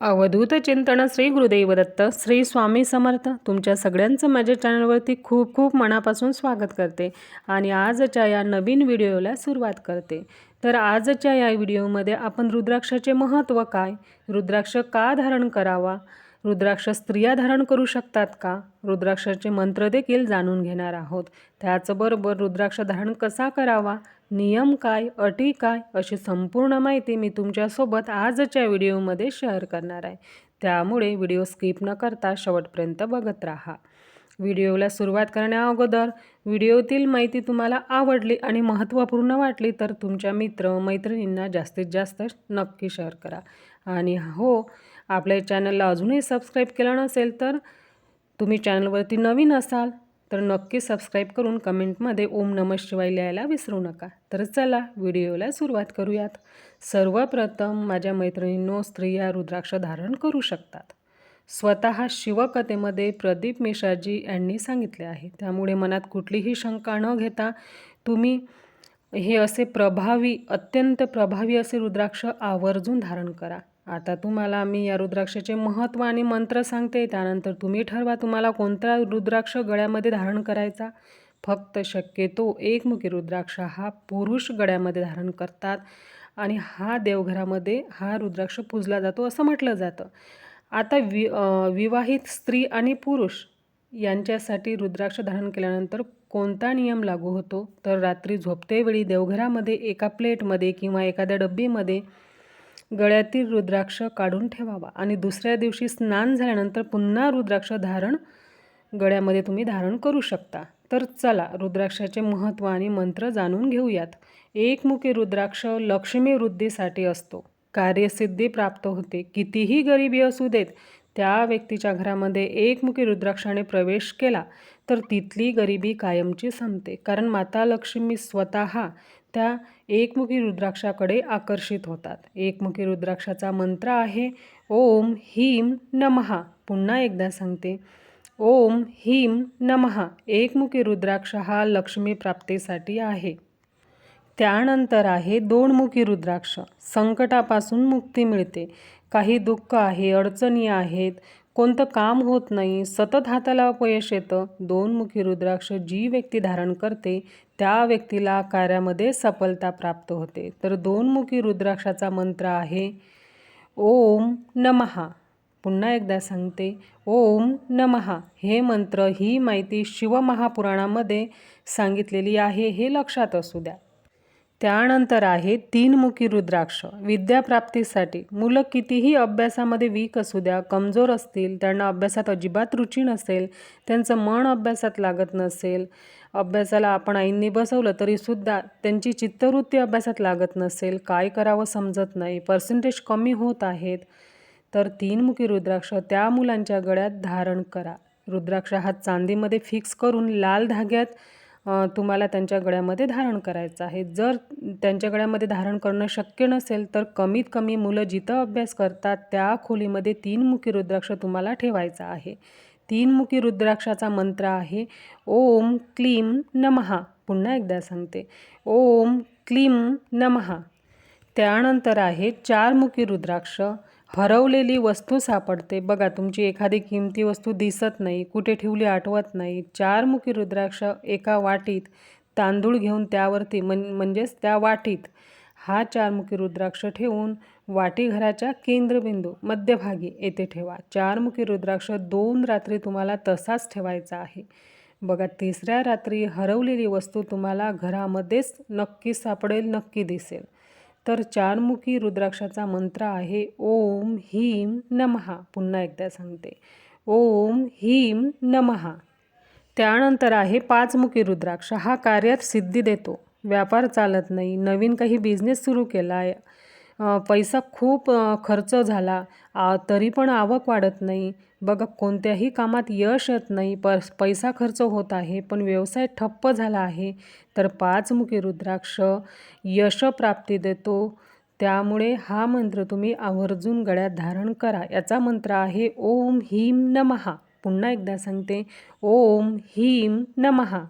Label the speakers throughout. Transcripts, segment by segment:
Speaker 1: अवधूत चिंतन श्री गुरुदेव दत्त श्री स्वामी समर्थ तुमच्या सगळ्यांचं माझ्या चॅनलवरती खूप खूप मनापासून स्वागत करते आणि आजच्या या नवीन व्हिडिओला सुरुवात करते. तर आजच्या या व्हिडिओमध्ये आपण रुद्राक्षाचे महत्त्व काय? रुद्राक्ष का धारण करावा? रुद्राक्ष स्त्रिया धारण करू शकतात का? रुद्राक्षाचे मंत्र देखील जाणून घेणार आहोत. त्याचबरोबर रुद्राक्ष धारण कसा करावा? नियम काय? अटी काय? अशी संपूर्ण माहिती मी तुमच्यासोबत आजच्या व्हिडिओमध्ये शेअर करणार आहे. त्यामुळे व्हिडिओ स्किप न करता शेवटपर्यंत बघत राहा. व्हिडिओला सुरुवात करण्याअगोदर व्हिडिओतील माहिती तुम्हाला आवडली आणि महत्त्वपूर्ण वाटली तर तुमच्या मित्र मैत्रिणींना जास्तीत जास्त नक्की शेअर करा. आणि हो आपल्या चॅनलला अजूनही सबस्क्राईब केलं नसेल तर तुम्ही चॅनलवरती नवीन असाल तर नक्की सबस्क्राईब करून कमेंटमध्ये ओम नम शिवाय लिहायला विसरू नका. तर चला व्हिडिओला सुरुवात करूयात. सर्वप्रथम माझ्या मैत्रिणींनो स्त्रिया रुद्राक्ष धारण करू शकतात. स्वतः शिवकथेमध्ये प्रदीप मिश्राजी यांनी सांगितले आहे. त्यामुळे मनात कुठलीही शंका न घेता तुम्ही हे असे प्रभावी अत्यंत प्रभावी असे रुद्राक्ष आवर्जून धारण करा. आता तुम्हाला मी या रुद्राक्षाचे महत्त्व आणि मंत्र सांगते त्यानंतर तुम्ही ठरवा तुम्हाला कोणता रुद्राक्ष गळ्यामध्ये धारण करायचा. फक्त शक्यतो एकमुखी रुद्राक्ष हा पुरुष गळ्यामध्ये धारण करतात आणि हा देवघरामध्ये हा रुद्राक्ष पूजला जातो असं म्हटलं जातं. आता वि विवाहित स्त्री आणि पुरुष यांच्यासाठी रुद्राक्ष धारण केल्यानंतर कोणता नियम लागू होतो? तर रात्री झोपतेवेळी देवघरामध्ये एका प्लेटमध्ये किंवा एखाद्या डब्बीमध्ये गळ्यातील रुद्राक्ष काढून ठेवावा आणि दुसऱ्या दिवशी स्नान झाल्यानंतर पुन्हा रुद्राक्ष धारण गळ्यामध्ये तुम्ही धारण करू शकता. तर चला रुद्राक्षाचे महत्त्व आणि मंत्र जाणून घेऊयात. एकमुखी रुद्राक्ष लक्ष्मी वृद्धीसाठी असतो. कार्यसिद्धी प्राप्त होते. कितीही गरिबी असू देत त्या व्यक्तीच्या घरामध्ये एकमुखी रुद्राक्षाने प्रवेश केला तर तिथली गरिबी कायमची संपते. कारण माता लक्ष्मी स्वतः त्या एकमुखी रुद्राक्षाकडे आकर्षित होतात. एकमुखी रुद्राक्षाचा मंत्र आहे ओम हीम नमहा पुन्हा एकदा सांगते ओम हीम नमहा एकमुखी रुद्राक्ष हा लक्ष्मी प्राप्तीसाठी आहे. त्यानंतर आहे दोनमुखी रुद्राक्ष. संकटापासून मुक्ती मिळते. काही दुःख आहे अडचणी आहेत कोणतं काम होत नाही सतत हाताला अपयश येतं दोनमुखी रुद्राक्ष जी व्यक्ती धारण करते त्या व्यक्तीला कार्यामध्ये सफलता प्राप्त होते. तर दोनमुखी रुद्राक्षाचा मंत्र आहे ओम नमहा पुन्हा एकदा सांगते ओम नमहा हे मंत्र ही माहिती शिवमहापुराणामध्ये सांगितलेली आहे हे लक्षात असू द्या. त्यानंतर आहे तीनमुखी रुद्राक्ष. विद्याप्राप्तीसाठी मुलं कितीही अभ्यासामध्ये वीक असू द्या कमजोर असतील त्यांना अभ्यासात अजिबात रुची नसेल त्यांचं मन अभ्यासात लागत नसेल अभ्यासाला आपण आईंनी बसवलं तरीसुद्धा त्यांची चित्तवृत्ती अभ्यासात लागत नसेल काय करावं समजत नाही पर्सेंटेज कमी होत आहेत. तर तीनमुखी रुद्राक्ष त्या मुलांच्या गळ्यात धारण करा. रुद्राक्ष हा चांदीमध्ये फिक्स करून लाल धाग्यात तुम्हाला त्यांच्या गळ्यामध्ये धारण करायचं आहे. जर त्यांच्या गळ्यामध्ये धारण करणं शक्य नसेल तर कमीत कमी मुलं जिथं अभ्यास करतात त्या खोलीमध्ये तीन मुखी रुद्राक्ष तुम्हाला ठेवायचा आहे. तीन मुखी रुद्राक्षाचा मंत्र आहे ओम क्लीम नमहा पुन्हा एकदा सांगते ओम क्लीम नमहा त्यानंतर आहे चारमुखी रुद्राक्ष. हरवलेली वस्तू सापडते. बघा तुमची एखादी किमती वस्तू दिसत नाही कुठे ठेवली आठवत नाही. चारमुखी रुद्राक्ष एका वाटीत तांदूळ घेऊन त्यावरती म्हण म्हणजेच त्या वाटीत हा चारमुखी रुद्राक्ष ठेवून वाटी घराच्या केंद्रबिंदू मध्यभागी येथे ठेवा. चारमुखी रुद्राक्ष दोन रात्री तुम्हाला तसाच ठेवायचा आहे. बघा तिसऱ्या रात्री हरवलेली वस्तू तुम्हाला घरामध्येच नक्की सापडेल नक्की दिसेल. तर चारमुखी रुद्राक्षाचा मंत्र आहे ओम ह्रीम नमहा पुन्हा एकदा सांगते. ओम ह्रीम नमहा त्यानंतर आहे पाचमुखी रुद्राक्ष. हा कार्यात सिद्धी देतो. व्यापार चालत नाही. नवीन काही बिझनेस सुरू केला आहे पैसा खूप खर्च झाला. तरी पण आवक वाढत नाही. बघा कोणत्याही कामात यश येत नाही. प पैसा खर्च होत आहे पण व्यवसाय ठप्प झाला आहे. तर पाचमुखी रुद्राक्ष यशप्राप्ती देतो. त्यामुळे हा मंत्र तुम्ही आवर्जून गळ्यात धारण करा. याचा मंत्र आहे ओम ह्रीम नमहा पुन्हा एकदा सांगते ओम ह्रीम नमहा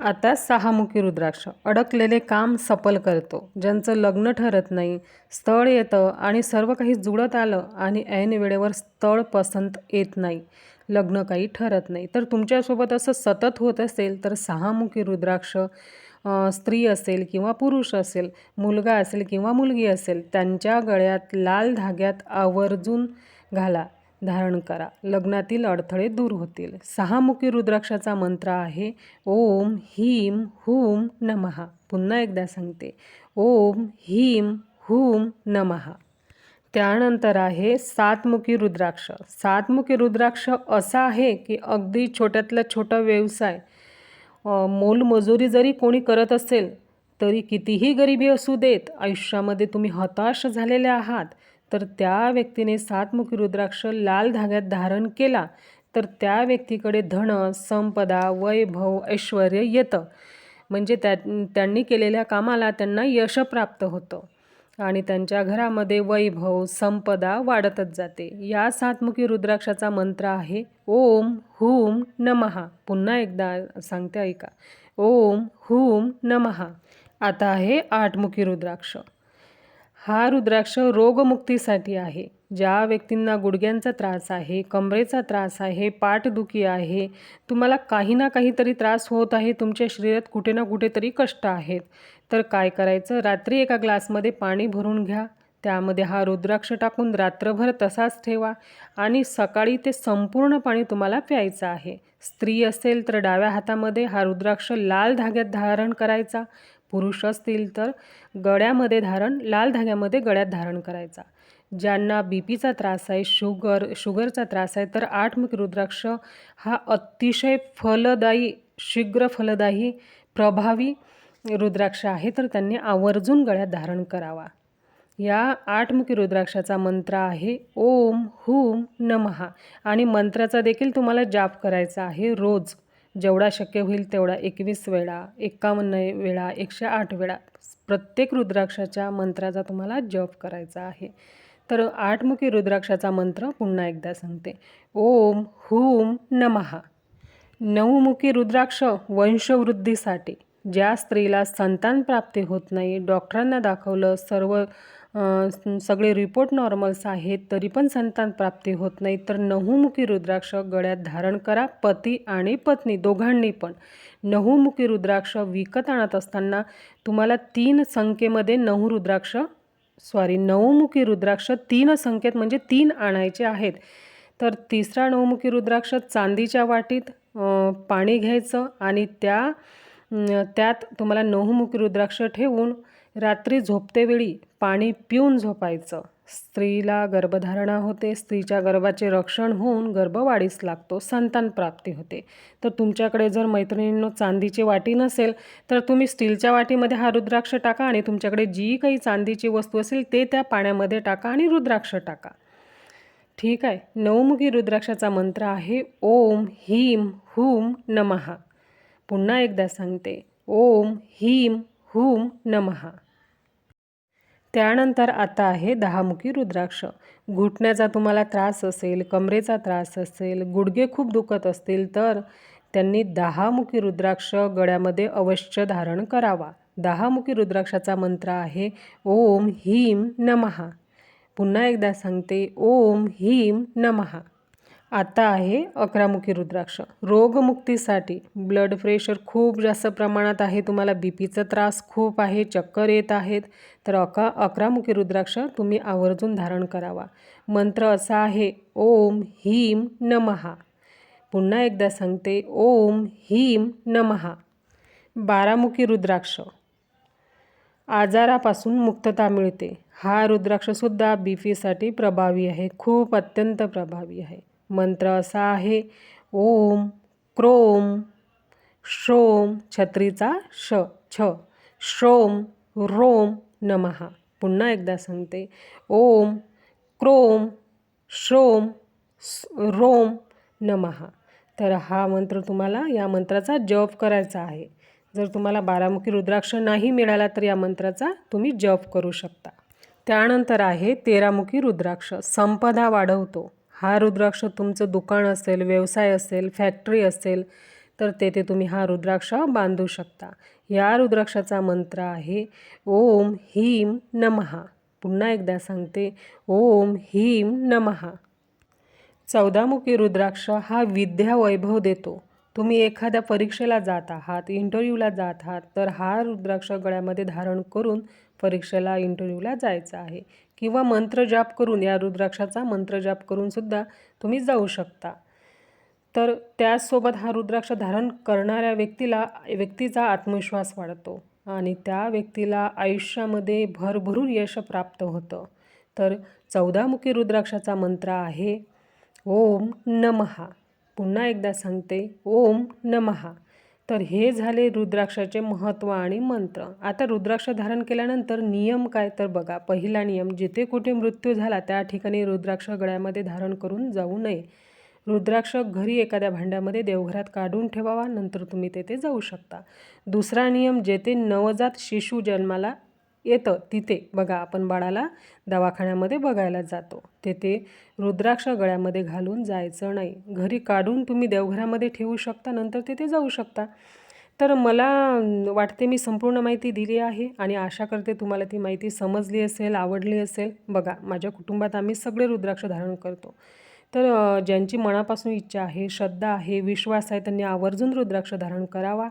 Speaker 1: आता सहामुखी रुद्राक्ष. अडकलेले काम सफल करतो. ज्यांचं लग्न ठरत नाही स्थळ येतं आणि सर्व काही जुळत आलं आणि ऐन वेळेवर स्थळ पसंत येत नाही लग्न काही ठरत नाही. तर तुमच्यासोबत असं सतत होत असेल तर सहामुखी रुद्राक्ष स्त्री असेल किंवा पुरुष असेल मुलगा असेल किंवा मुलगी असेल त्यांच्या गळ्यात लाल धाग्यात आवर्जून घाला. धारण करा. लग्नातील अडथळे दूर होतील. सहामुखी रुद्राक्षाचा मंत्र आहे ओम ह्रीम हुम नमः पुन्हा एकदा सांगते ओम ह्रीम हुम नमः त्यानंतर आहे सातमुखी रुद्राक्ष. सातमुखी रुद्राक्ष असा आहे की अगदी छोट्यातला छोटा व्यवसाय. मोलमजुरी जरी कोणी करत असेल तरी कितीही गरिबी असू देत आयुष्यामध्ये तुम्ही हताश झालेले आहात. तर त्या व्यक्तीने सातमुखी रुद्राक्ष लाल धाग्यात धारण केला तर त्या व्यक्तीकडे धन संपदा वैभव ऐश्वर येतं. म्हणजे त्या त्यांनी केलेल्या कामाला त्यांना यश प्राप्त होतं. आणि त्यांच्या घरामध्ये वैभव संपदा वाढतच जाते. या सातमुखी रुद्राक्षाचा मंत्र आहे ओम हुम नमः. पुन्हा एकदा सांगते ऐका. ओम हुम नमः. आता आहे आठमुखी रुद्राक्ष. हा रुद्राक्ष रोगमुक्तीसाठी आहे. ज्या व्यक्तींना गुडघ्यांचा त्रास आहे कमरेचा त्रास आहे पाठदुखी आहे तुम्हाला काही ना काहीतरी त्रास होत आहे तुमच्या शरीरात कुठे ना कुठेतरी कष्ट आहेत. तर काय करायचं? रात्री एका ग्लासमध्ये पाणी भरून घ्या. त्यामध्ये हा रुद्राक्ष टाकून रात्रभर तसाच ठेवा आणि सकाळी ते संपूर्ण पाणी तुम्हाला प्यायचं आहे. स्त्री असेल तर डाव्या हातामध्ये हा रुद्राक्ष लाल धाग्यात धारण करायचा. पुरुष असतील तर गळ्यामध्ये धारण लाल धाग्यामध्ये गळ्यात धारण करायचा. ज्यांना बी पीचा त्रास आहे शुगर शुगरचा त्रास आहे तर आठमुखी रुद्राक्ष हा अतिशय फलदायी शीघ्र फलदायी प्रभावी रुद्राक्ष आहे तर त्यांनी आवर्जून गळ्यात धारण करावा. या आठमुखी रुद्राक्षाचा मंत्र आहे ओम हुम नमः. आणि मंत्राचा देखील तुम्हाला जाप करायचा आहे रोज. जेवढा शक्य होईल तेवढा एकवीस वेळा एकावन्न वेळा एकशे आठ वेळा प्रत्येक रुद्राक्षाच्या मंत्राचा तुम्हाला जप करायचा आहे. तर आठमुखी रुद्राक्षाचा मंत्र पुन्हा एकदा सांगते. ओम हुम नमः. नवमुखी रुद्राक्ष वंशवृद्धीसाठी ज्या स्त्रीला संतान प्राप्ती होत नाही डॉक्टरांना दाखवलं सर्व सगळे रिपोर्ट नॉर्मल्स आहेत तरी पण संतान प्राप्ती होत नाही. तर नहुमुखी रुद्राक्ष गळ्यात धारण करा पती आणि पत्नी दोघांनी पण. नहुमुखी रुद्राक्ष विकत आणत असताना तुम्हाला तीन संख्येमध्ये नऊ रुद्राक्ष सॉरी नवमुखी रुद्राक्ष तीन संख्येत म्हणजे तीन आणायचे आहेत. तर तिसरा नवमुखी रुद्राक्ष चांदीच्या वाटीत पाणी घ्यायचं आणि त्या त्यात तुम्हाला नवमुखी रुद्राक्ष ठेवून रात्री झोपतेवेळी पाणी पिऊन झोपायचं. स्त्रीला गर्भधारणा होते. स्त्रीच्या गर्भाचे रक्षण होऊन गर्भवाढीस लागतो. संतान प्राप्ती होते. तर तुमच्याकडे जर मैत्रिणींनो चांदीची वाटी नसेल तर तुम्ही स्टीलच्या वाटीमध्ये हा रुद्राक्ष टाका आणि तुमच्याकडे जी काही चांदीची वस्तू असेल ते त्या पाण्यामध्ये टाका आणि रुद्राक्ष टाका. ठीक आहे. नवमुखी रुद्राक्षाचा मंत्र आहे ओम ह्रीम हुम नमः. पुन्हा एकदा सांगते ओम ह्रीम हुम नमः. त्यानंतर आता आहे दहामुखी रुद्राक्ष. घुटण्याचा तुम्हाला त्रास असेल कमरेचा त्रास असेल गुडघे खूप दुखत असतील तर त्यांनी दहामुखी रुद्राक्ष गळ्यामध्ये अवश्य धारण करावा. दहामुखी रुद्राक्षाचा मंत्र आहे ओम ह्रीम नमः. पुन्हा एकदा सांगते ओम ह्रीम नमः. आता आहे अकरामुखी रुद्राक्ष. रोगमुक्तीसाठी ब्लड प्रेशर खूप जास्त प्रमाणात आहे. तुम्हाला बी पीचा त्रास खूप आहे चक्कर येत आहेत. तर अका अकरामुखी रुद्राक्ष तुम्ही आवर्जून धारण करावा. मंत्र असा आहे ओम ह्रीम नमः पुन्हा एकदा सांगते ओम ह्रीम नमः बारामुखी रुद्राक्ष. आजारापासून मुक्तता मिळते. हा रुद्राक्षसुद्धा बी पीसाठी प्रभावी आहे. खूप अत्यंत प्रभावी आहे. मंत्र असा आहे. ओम क्रोम श्रोम छत्रीचा श छ. श्रोम रोम नमः. पुन्हा एकदा सांगते. ओम क्रोम श्रोम रोम नमः. तर हा मंत्र तुम्हाला या मंत्राचा जप करायचा आहे. जर तुम्हाला बारामुखी रुद्राक्ष नाही मिळाला तर या मंत्राचा तुम्ही जप करू शकता. त्यानंतर आहे तेरामुखी रुद्राक्ष. संपदा वाढवतो. हा रुद्राक्ष तुमचं दुकान असेल व्यवसाय असेल फॅक्टरी असेल तर तेथे तुम्ही हा रुद्राक्ष बांधू शकता. या रुद्राक्षाचा मंत्र आहे ओम ह्रीम नमहा पुन्हा एकदा सांगते ओम ह्रीम नमहा चौदामुखी रुद्राक्ष हा विद्या वैभव देतो. तुम्ही एखाद्या परीक्षेला जात आहात इंटरव्ह्यूला जात आहात तर हा रुद्राक्ष गळ्यामध्ये धारण करून परीक्षेला इंटरव्ह्यूला जायचं आहे. किंवा मंत्रजाप करून या रुद्राक्षाचा मंत्रजाप करूनसुद्धा तुम्ही जाऊ शकता. तर त्याचसोबत हा रुद्राक्ष धारण करणाऱ्या व्यक्तीला व्यक्तीचा आत्मविश्वास वाढतो. आणि त्या व्यक्तीला आयुष्यामध्ये भरभरून यश प्राप्त होतं. तर चौदामुखी रुद्राक्षाचा मंत्र आहे ओम नमहा पुन्हा एकदा सांगते ओम नमहा तर हे झाले रुद्राक्षाचे महत्त्व आणि मंत्र. आता रुद्राक्ष धारण केल्यानंतर नियम काय? तर बघा पहिला नियम जिथे कुठे मृत्यू झाला त्या ठिकाणी रुद्राक्ष गळ्यामध्ये धारण करून जाऊ नये. रुद्राक्ष घरी एखाद्या भांड्यामध्ये देवघरात काढून ठेवावा नंतर तुम्ही तेथे जाऊ शकता. दुसरा नियम जेथे नवजात शिशु जन्माला येतं तिथे. बघा आपण बाळाला दवाखान्यामध्ये बघायला जातो. तेथे रुद्राक्ष गळ्यामध्ये घालून जायचं नाही. घरी काढून तुम्ही देवघरामध्ये ठेवू शकता नंतर तिथे जाऊ शकता. तर मला वाटते मी संपूर्ण माहिती दिली आहे आणि आशा करते तुम्हाला ती माहिती समजली असेल आवडली असेल. बघा माझ्या कुटुंबात आम्ही सगळे रुद्राक्ष धारण करतो. तर ज्यांची मनापासून इच्छा आहे श्रद्धा आहे विश्वास आहे त्यांनी आवर्जून रुद्राक्ष धारण करावा.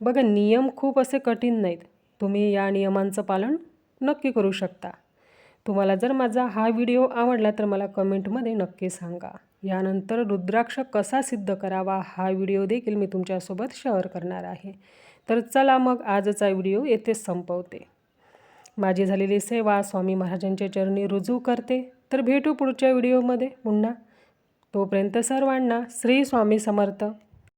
Speaker 1: बघा नियम खूप असे कठीण नाहीत. तुम्ही या नियमांचं पालन नक्की करू शकता. तुम्हाला जर माझा हा व्हिडिओ आवडला तर मला कमेंटमध्ये नक्की सांगा. यानंतर रुद्राक्ष कसा सिद्ध करावा हा व्हिडिओ देखील मी तुमच्यासोबत शेअर करणार आहे. तर चला मग आजचा व्हिडिओ येथेच संपवते. माझी झालेली सेवा स्वामी महाराजांच्या चरणी रुजू करते. तर भेटू पुढच्या व्हिडिओमध्ये पुन्हा. तोपर्यंत सर्वांना श्री स्वामी समर्थ.